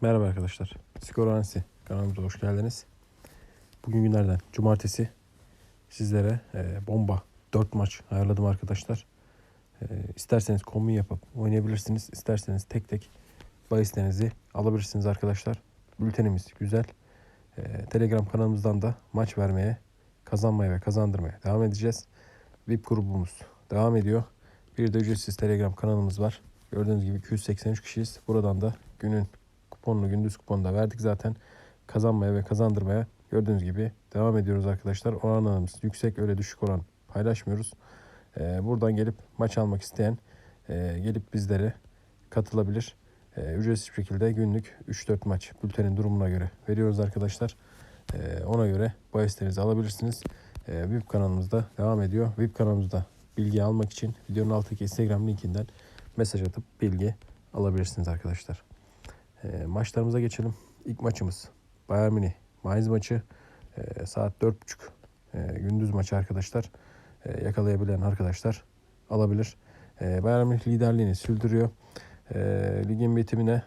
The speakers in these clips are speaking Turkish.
Merhaba arkadaşlar. Skor Ansi kanalımıza hoş geldiniz. Bugün günlerden cumartesi sizlere e, bomba 4 maç ayarladım arkadaşlar. E, isterseniz kombin yapıp oynayabilirsiniz. İsterseniz tek tek bahislerinizi alabilirsiniz arkadaşlar. Bültenimiz güzel. E, Telegram kanalımızdan da maç vermeye, kazanmaya ve kazandırmaya devam edeceğiz. VIP grubumuz devam ediyor. Bir de ücretsiz Telegram kanalımız var. Gördüğünüz gibi 283 kişiyiz. Buradan da günün kuponunu gündüz kuponu da verdik zaten. Kazanmaya ve kazandırmaya gördüğünüz gibi devam ediyoruz arkadaşlar. Oranlarımız yüksek öyle düşük oran paylaşmıyoruz. Ee, buradan gelip maç almak isteyen e, gelip bizlere katılabilir. Ee, ücretsiz şekilde günlük 3-4 maç bültenin durumuna göre veriyoruz arkadaşlar. Ee, ona göre bahislerinizi alabilirsiniz. Ee, VIP kanalımızda devam ediyor. VIP kanalımızda bilgi almak için videonun altındaki Instagram linkinden mesaj atıp bilgi alabilirsiniz arkadaşlar. E, maçlarımıza geçelim. İlk maçımız Bayern Münih Mainz maçı. E, saat 4.30 e, gündüz maçı arkadaşlar. E, yakalayabilen arkadaşlar alabilir. E, Bayern Münih liderliğini sürdürüyor. E, ligin bitimine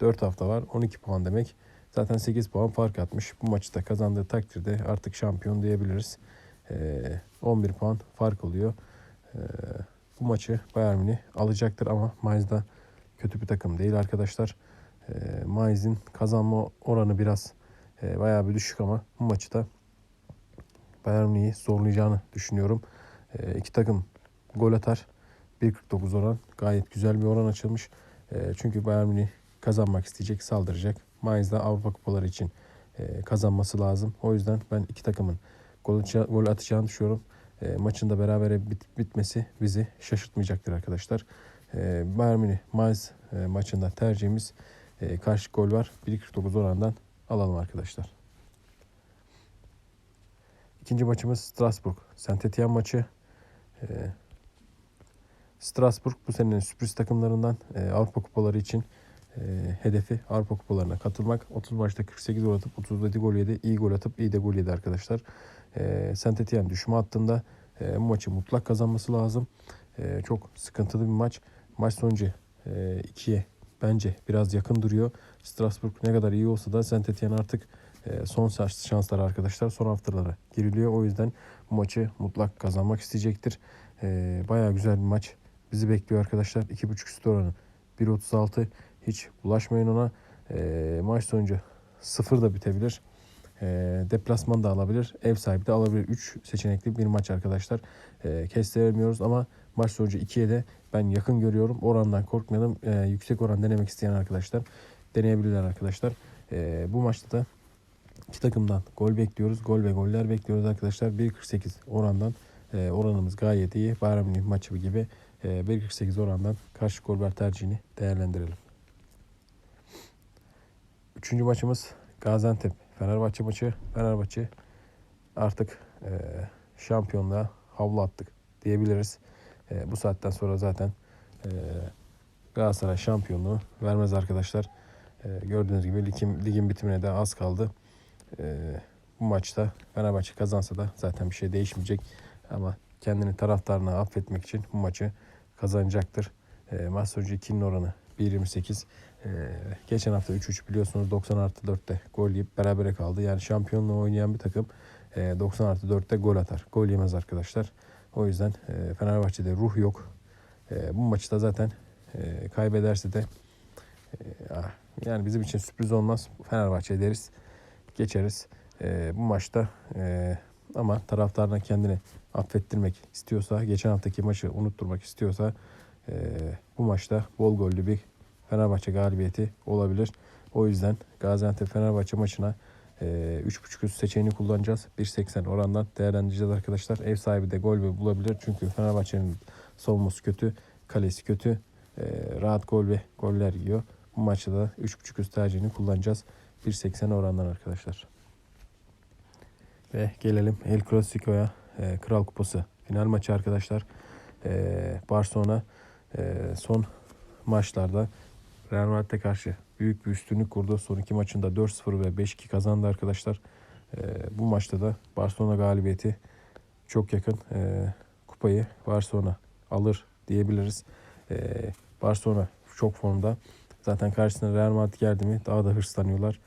4 hafta var. 12 puan demek. Zaten 8 puan fark atmış. Bu maçı da kazandığı takdirde artık şampiyon diyebiliriz. E, 11 puan fark oluyor. E, bu maçı Bayern Münih alacaktır ama Mainz da kötü bir takım değil arkadaşlar. E, kazanma oranı biraz e, bayağı bir düşük ama bu maçı da Bayern Münih'i zorlayacağını düşünüyorum. E, iki takım gol atar. 1.49 oran. Gayet güzel bir oran açılmış. E, çünkü Bayern Münih kazanmak isteyecek, saldıracak. Mainz de Avrupa kupaları için e, kazanması lazım. O yüzden ben iki takımın gol, gol atacağını düşünüyorum. E, maçın da berabere bit- bitmesi bizi şaşırtmayacaktır arkadaşlar. E, Bayern Münih Mainz e, maçında tercihimiz e, karşı gol var. 1.49 orandan alalım arkadaşlar. İkinci maçımız Strasbourg. Saint Etienne maçı. E, Strasbourg bu senenin sürpriz takımlarından e, Avrupa kupaları için e, hedefi Avrupa kupalarına katılmak. 30 maçta 48 gol atıp 37 gol yedi. İyi gol atıp iyi de gol yedi arkadaşlar. E, Saint Etienne düşme hattında e, bu maçı mutlak kazanması lazım. E, çok sıkıntılı bir maç. Maç sonucu e, ikiye bence biraz yakın duruyor. Strasbourg ne kadar iyi olsa da Saint Etienne artık e, son şans- şansları arkadaşlar son haftalara giriliyor. O yüzden bu maçı mutlak kazanmak isteyecektir. E, bayağı güzel bir maç bizi bekliyor arkadaşlar. 2.5 üstü oranı 1.36 hiç bulaşmayın ona. E, maç sonucu 0 da bitebilir. Deplasman da alabilir. Ev sahibi de alabilir. 3 seçenekli bir maç arkadaşlar. Kestiremiyoruz ama maç sonucu 2'ye de ben yakın görüyorum. Orandan korkmayalım. E, yüksek oran denemek isteyen arkadaşlar deneyebilirler arkadaşlar. E, bu maçta da iki takımdan gol bekliyoruz. Gol ve goller bekliyoruz arkadaşlar. 1.48 orandan e, oranımız gayet iyi. Münih maçı gibi e, 1.48 orandan karşı goller tercihini değerlendirelim. Üçüncü maçımız Gaziantep Fenerbahçe maçı. Fenerbahçe artık e, şampiyonluğa havlu attık diyebiliriz. E, bu saatten sonra zaten e, Galatasaray şampiyonluğu vermez arkadaşlar. E, gördüğünüz gibi ligin, ligin bitimine de az kaldı. E, bu maçta Fenerbahçe kazansa da zaten bir şey değişmeyecek. Ama kendini taraftarına affetmek için bu maçı kazanacaktır. E, maç sonucu 2'nin oranı 1.28. E, geçen hafta 3-3 biliyorsunuz 90 artı 4'te gol yiyip berabere kaldı. Yani şampiyonluğu oynayan bir takım e, 90 artı 4'te gol atar. Gol yemez arkadaşlar. O yüzden e, Fenerbahçe'de ruh yok. E, bu maçı da zaten e, kaybederse de yani bizim için sürpriz olmaz. Fenerbahçe deriz. Geçeriz. Bu maçta ama taraftarına kendini affettirmek istiyorsa, geçen haftaki maçı unutturmak istiyorsa bu maçta bol gollü bir Fenerbahçe galibiyeti olabilir. O yüzden Gaziantep Fenerbahçe maçına 3.5 üst seçeneğini kullanacağız. 1.80 orandan değerlendireceğiz arkadaşlar. Ev sahibi de gol bulabilir. Çünkü Fenerbahçe'nin savunması kötü, kalesi kötü. E, rahat gol ve goller yiyor. Bu maçta da 3.5 üst tercihini kullanacağız. 1.80 orandan arkadaşlar. Ve gelelim El Clasico'ya. E, Kral Kupası final maçı arkadaşlar. Barcelona e, son maçlarda Real Madrid'e karşı büyük bir üstünlük kurdu. Son iki maçında 4-0 ve 5-2 kazandı arkadaşlar. E, bu maçta da Barcelona galibiyeti çok yakın. E, kupayı Barcelona alır diyebiliriz. E, Barcelona çok formda. Zaten karşısına Real Madrid geldi mi daha da hırslanıyorlar.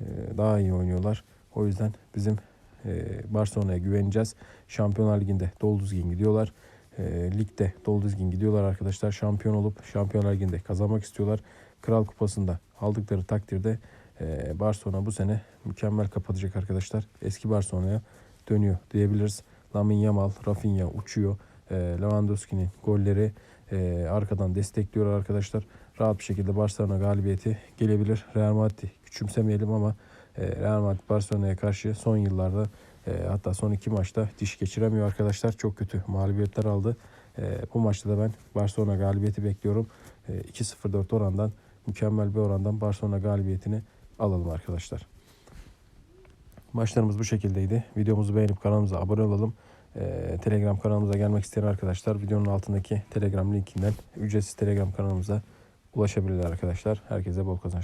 Ee, daha iyi oynuyorlar. O yüzden bizim e, Barcelona'ya güveneceğiz. Şampiyonlar Ligi'nde dolu düzgün gidiyorlar. E, ligde dolu düzgün gidiyorlar arkadaşlar. Şampiyon olup Şampiyonlar Ligi'nde kazanmak istiyorlar. Kral Kupası'nda aldıkları takdirde e, Barcelona bu sene mükemmel kapatacak arkadaşlar. Eski Barcelona'ya dönüyor diyebiliriz. Lamine Yamal, Rafinha uçuyor. E, Lewandowski'nin golleri e, arkadan destekliyor arkadaşlar. Rahat bir şekilde Barcelona galibiyeti gelebilir. Real Madrid'i küçümsemeyelim ama Real Madrid Barcelona'ya karşı son yıllarda hatta son iki maçta diş geçiremiyor arkadaşlar. Çok kötü mağlubiyetler aldı. Bu maçta da ben Barcelona galibiyeti bekliyorum. E, 2-0-4 orandan mükemmel bir orandan Barcelona galibiyetini alalım arkadaşlar. Maçlarımız bu şekildeydi. Videomuzu beğenip kanalımıza abone olalım. Ee, Telegram kanalımıza gelmek isteyen arkadaşlar videonun altındaki Telegram linkinden ücretsiz Telegram kanalımıza ulaşabilirler arkadaşlar. Herkese bol kazanç.